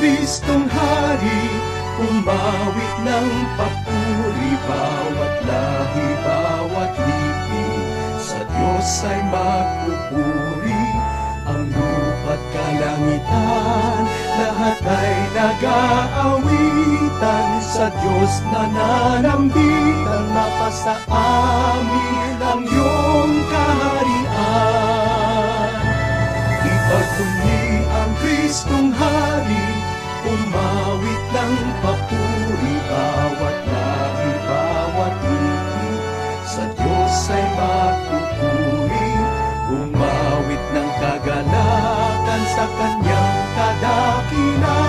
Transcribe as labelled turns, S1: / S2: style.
S1: Kristong Hari, umawit ng papuri, bawat lahi, bawat lipi, sa Diyos ay magpupuri, ang lupa't kalangitan, lahat ay nag-aawitan, sa Diyos nananambitan, mapasa amin ang Kristong Hari, umawit ng papuri bawat lahi, bawat liti, sa Diyos ay magpupuri, umawit ng kagalakan sa Kanyang